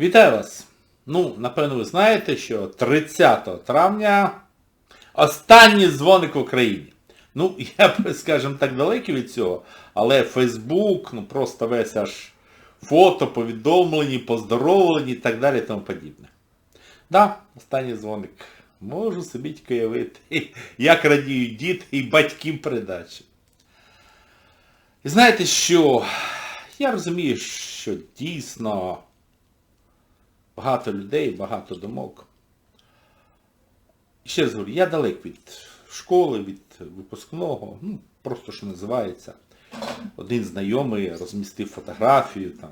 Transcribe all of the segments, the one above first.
Вітаю вас! Ну, напевно, ви знаєте, що 30 травня останній дзвоник в Україні. Ну, я б, скажімо так, далекий від цього, але Фейсбук, ну просто весь аж фото, повідомлені, поздоровлені і так далі і тому подібне. Да, останній дзвоник. Можу собі тільки уявити, як радіють діти і батьків передачі. І знаєте що? Я розумію, що дійсно багато людей, багато думок. Ще раз говорю, я далек від школи, від випускного, ну, просто що називається. Один знайомий розмістив фотографію там,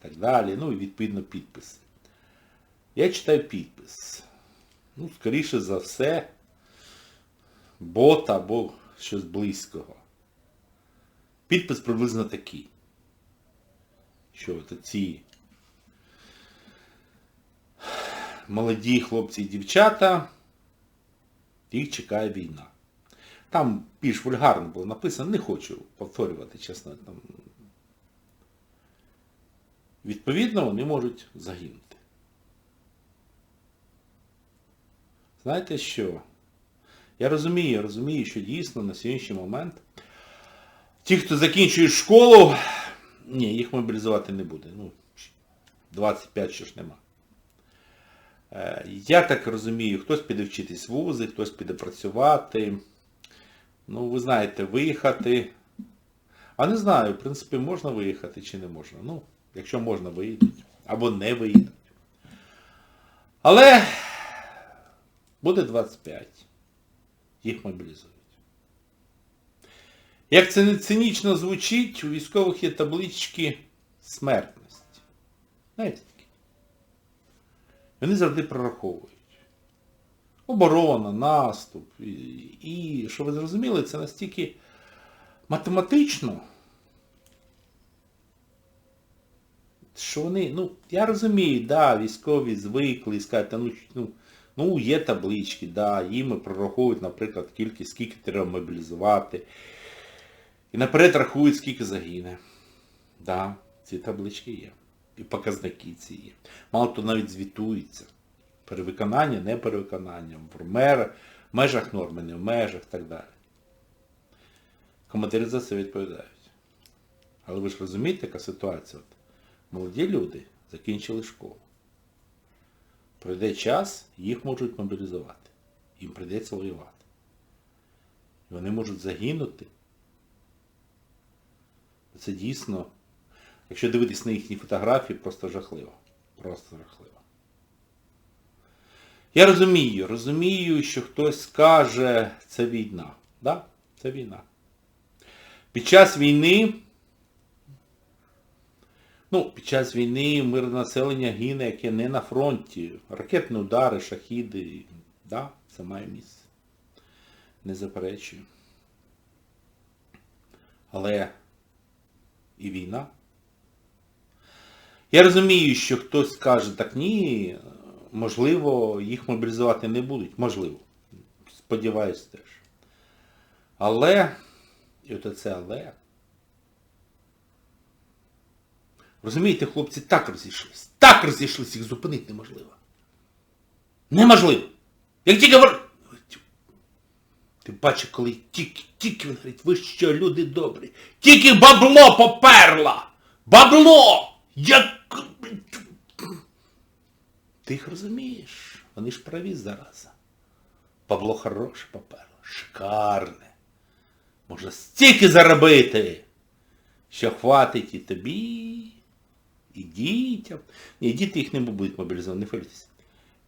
і так далі, ну і відповідно підпис. Я читаю підпис. Ну, скоріше за все, бот або щось близького. Підпис приблизно такий. Що от ці молоді хлопці і дівчата, їх чекає війна. Там більш вульгарно було написано, не хочу повторювати, чесно. Там... Відповідно, вони можуть загинути. Знаєте що? Я розумію, розумію, що дійсно на сьогоднішній момент ті, хто закінчує школу, ні, їх мобілізувати не буде. Ну, 25 ще ж нема. Е, Я так розумію, хтось піде вчитись в вузи, хтось піде працювати. Ну, ви знаєте, виїхати. А не знаю, в принципі, можна виїхати чи не можна. Ну, якщо можна, виїдуть. Або не виїдуть. Але буде 25. Їх мобілізують. Як це не цинічно звучить, у військових є таблички смертності. Знаєте? Вони завжди прораховують. Оборона, наступ. І, і, що ви зрозуміли, це настільки математично, що вони, ну, я розумію, да, військові звикли і скажуть, ну, ну, ну, є таблички, да, їм прораховують, наприклад, кількість, скільки треба мобілізувати. І наперед рахують, скільки загине. Да, ці таблички є. І показники ці є. Мало хто навіть звітується. Перевиконання, не перевиконання, в мер, межах норми, не в межах і так далі. Командири за це відповідають. Але ви ж розумієте, яка ситуація? От, молоді люди закінчили школу. Пройде час, їх можуть мобілізувати. Їм прийдеться воювати. Вони можуть загинути. Це дійсно, якщо дивитись на їхні фотографії, просто жахливо. Просто жахливо. Я розумію, розумію, що хтось скаже, це війна. Да, це війна. Під час війни, ну, під час війни мирне населення гине, яке не на фронті. Ракетні удари, шахіди, да, це має місце. Не заперечую. Але і війна. Я розумію, що хтось скаже, так ні, можливо, їх мобілізувати не будуть. Можливо. Сподіваюсь теж. Але, і от це але. Розумієте, хлопці так розійшлись. Так розійшлись, їх зупинити неможливо. Неможливо. Як тільки вор... Ти бачиш, коли тільки, тільки він говорить, ви що, люди добрі, тільки бабло поперло! Бабло! Як... Ти їх розумієш? Вони ж праві зараза. Бабло хороше поперло, шикарне. Можна стільки заробити, що хватить і тобі, і дітям. Ні, діти їх не будуть мобілізовані, не хвилюйтесь.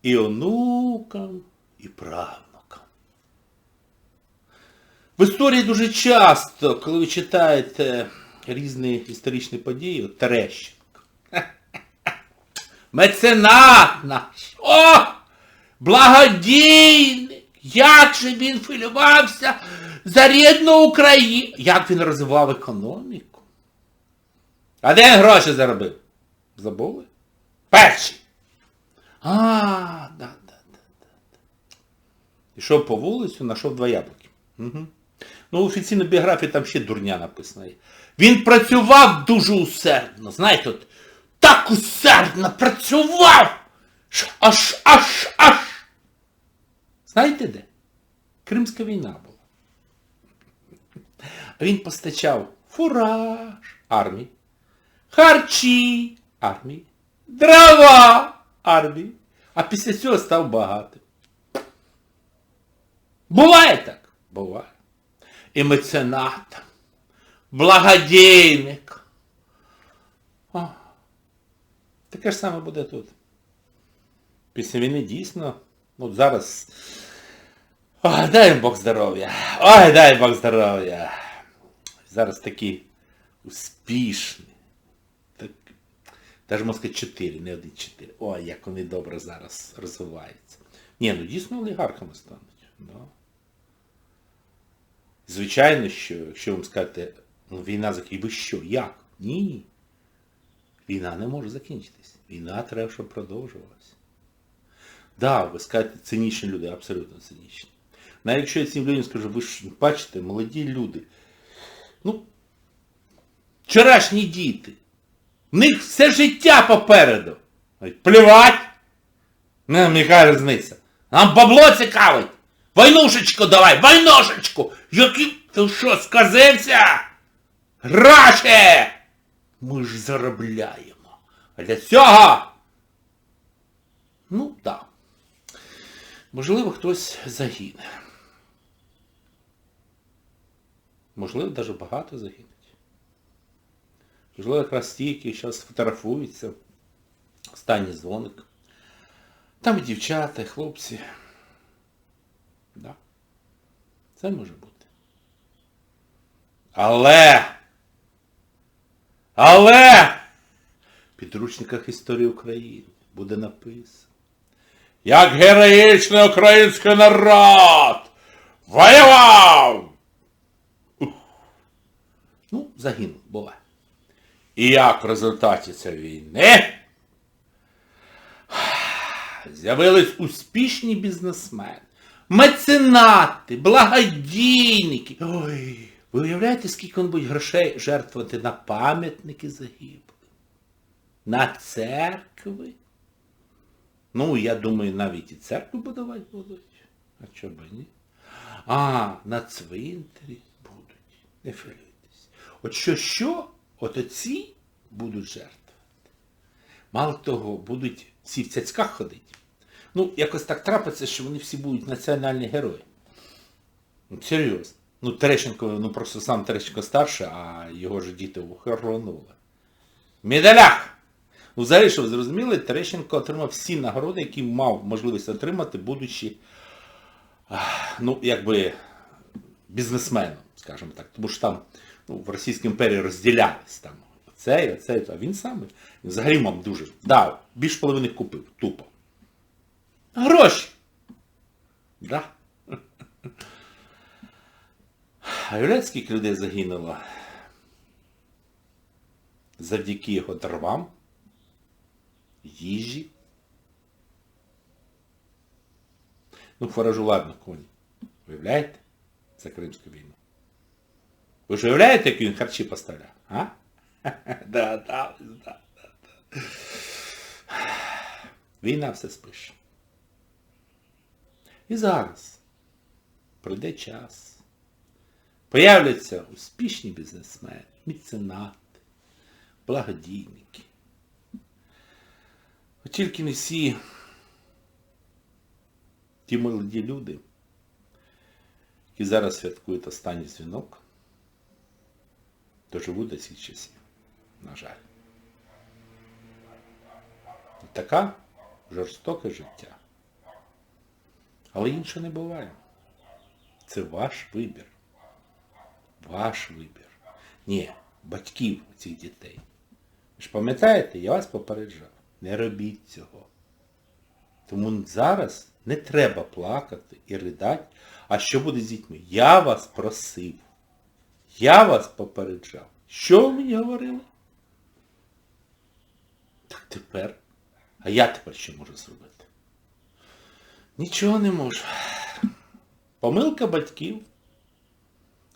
І онукам, і правнукам. В історії дуже часто, коли ви читаєте різні історичні події, от Терещенко. Меценат наш! О! Благодійник! Як же він хвилювався за рідну Україну! Як він розвивав економіку? А де він гроші заробив? Забули? Перший! А, да, да, да, да. Ішов по вулицю, знайшов два яблуки. Угу. Ну, офіційна біографія там ще дурня написана. Він працював дуже усердно. Знаєте, от, так усердно працював, аж аж аж. Знаєте де? Кримська війна була. Він постачав фураж армії, харчі армії, дрова армії, а після цього став багатим. Буває так? Буває. І меценатом, благодійник. О, таке ж саме буде тут. Після війни дійсно, ну зараз. Ой, дай Бог здоров'я. Ой, дай Бог здоров'я. Зараз такі успішні. Так, Даже можна сказати 4, не 1-4. Ой, як вони добре зараз розвиваються. Ні, ну дійсно олігархами стануть. Да. Звичайно, що, якщо вам скажете, ну війна закінчиться, ви що, як? Ні. Війна не може закінчитись. Війна треба, щоб продовжувалася. Да, ви скажете, цинічні люди, абсолютно цинічні. Навіть якщо я цим людям скажу, ви ж бачите, молоді люди. Ну, вчорашні діти. В них все життя попереду. Плювать. Не, яка різниця. Нам бабло цікавить. Войнушечку давай, войнушечку! Які... Ти що, сказився? Гроші! Ми ж заробляємо. А для цього. Ну, так. Да. Можливо, хтось загине. Можливо, навіть багато загинуть. Можливо, якраз ті, які зараз фотографуються. Останній дзвоник. Там і дівчата, і хлопці. Да. Це може бути. Але! Але! В підручниках історії України буде написано. Як героїчний український народ воював! Ух. Ну, загинув, буває. І як в результаті цієї війни з'явились успішні бізнесмени, меценати, благодійники. Ой, ви уявляєте, скільки вони будуть грошей жертвувати на пам'ятники загиблих? На церкви? Ну, я думаю, навіть і церкву будувати будуть. А чого б ні? А, на цвинтарі будуть. Не хвилюйтесь. От що що, от оці будуть жертвувати. Мало того, будуть всі в цяцьках ходити. Ну, якось так трапиться, що вони всі будуть національні герої. Ну, серйозно. Ну, Терещенко, ну просто сам Терещенко старший, а його ж діти охоронули. Медалях! Ну, взагалі, що ви зрозуміли, Терещенко отримав всі нагороди, які мав можливість отримати, будучи, ну, якби, бізнесменом, скажімо так. Тому що там ну, в Російській імперії розділялись там. Оцей, оцей, а він саме. Взагалі мав дуже. Да, більш половини купив, тупо. Гроші. Да. А скільки людей загинуло завдяки його дровам, їжі. Ну, фаражу, ладно, коні. Уявляєте? Це Кримську війну. Ви ж уявляєте, як він харчі поставляв? А? Да, да, да, да. Війна все спише. І зараз пройде час. Появляться успішні бізнесмени, меценати, благодійники. От тільки не всі ті молоді люди, які зараз святкують останній дзвінок, доживуть до цих часів, на жаль. І така жорстоке життя. Але інше не буває. Це ваш вибір. Ваш вибір. Ні, батьків цих дітей. Ви ж пам'ятаєте, я вас попереджав. Не робіть цього. Тому зараз не треба плакати і ридати. А що буде з дітьми? Я вас просив. Я вас попереджав. Що ви мені говорили? Так тепер. А я тепер що можу зробити? Нічого не можу. Помилка батьків,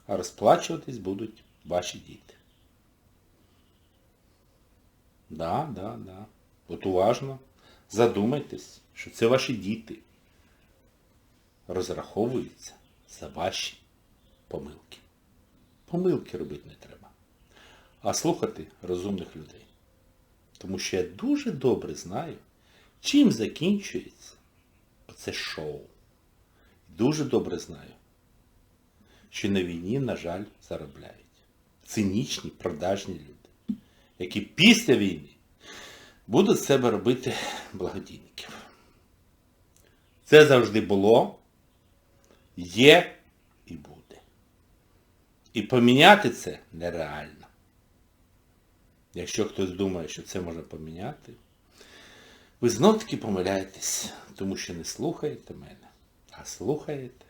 а розплачуватись будуть ваші діти. Да, да, да. От уважно. Задумайтесь, що це ваші діти розраховуються за ваші помилки. Помилки робити не треба. А слухати розумних людей. Тому що я дуже добре знаю, чим закінчується оце шоу. Дуже добре знаю, що на війні, на жаль, заробляють. Цинічні, продажні люди, які після війни будуть з себе робити благодійників. Це завжди було, є і буде. І поміняти це нереально. Якщо хтось думає, що це можна поміняти, ви знов таки помиляєтесь, тому що не слухаєте мене, а слухаєте.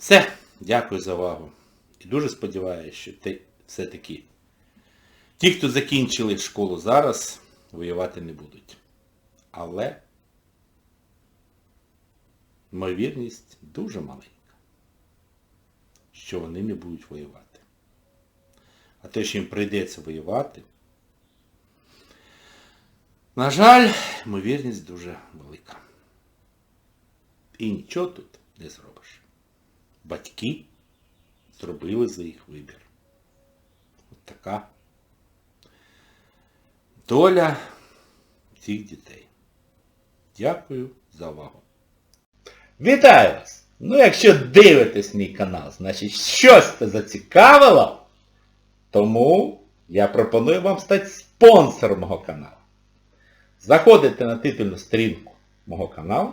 Все, дякую за увагу. І дуже сподіваюся, що ти все-таки ті, хто закінчили школу зараз, воювати не будуть. Але ймовірність дуже маленька, що вони не будуть воювати. А те, що їм прийдеться воювати, на жаль, ймовірність дуже велика. І нічого тут не зробиш. Батьки зробили за їх вибір. От така доля цих дітей. Дякую за увагу. Вітаю вас! Ну, якщо дивитесь мій канал, значить щось це зацікавило, тому я пропоную вам стати спонсором мого каналу. Заходите на титульну сторінку мого каналу,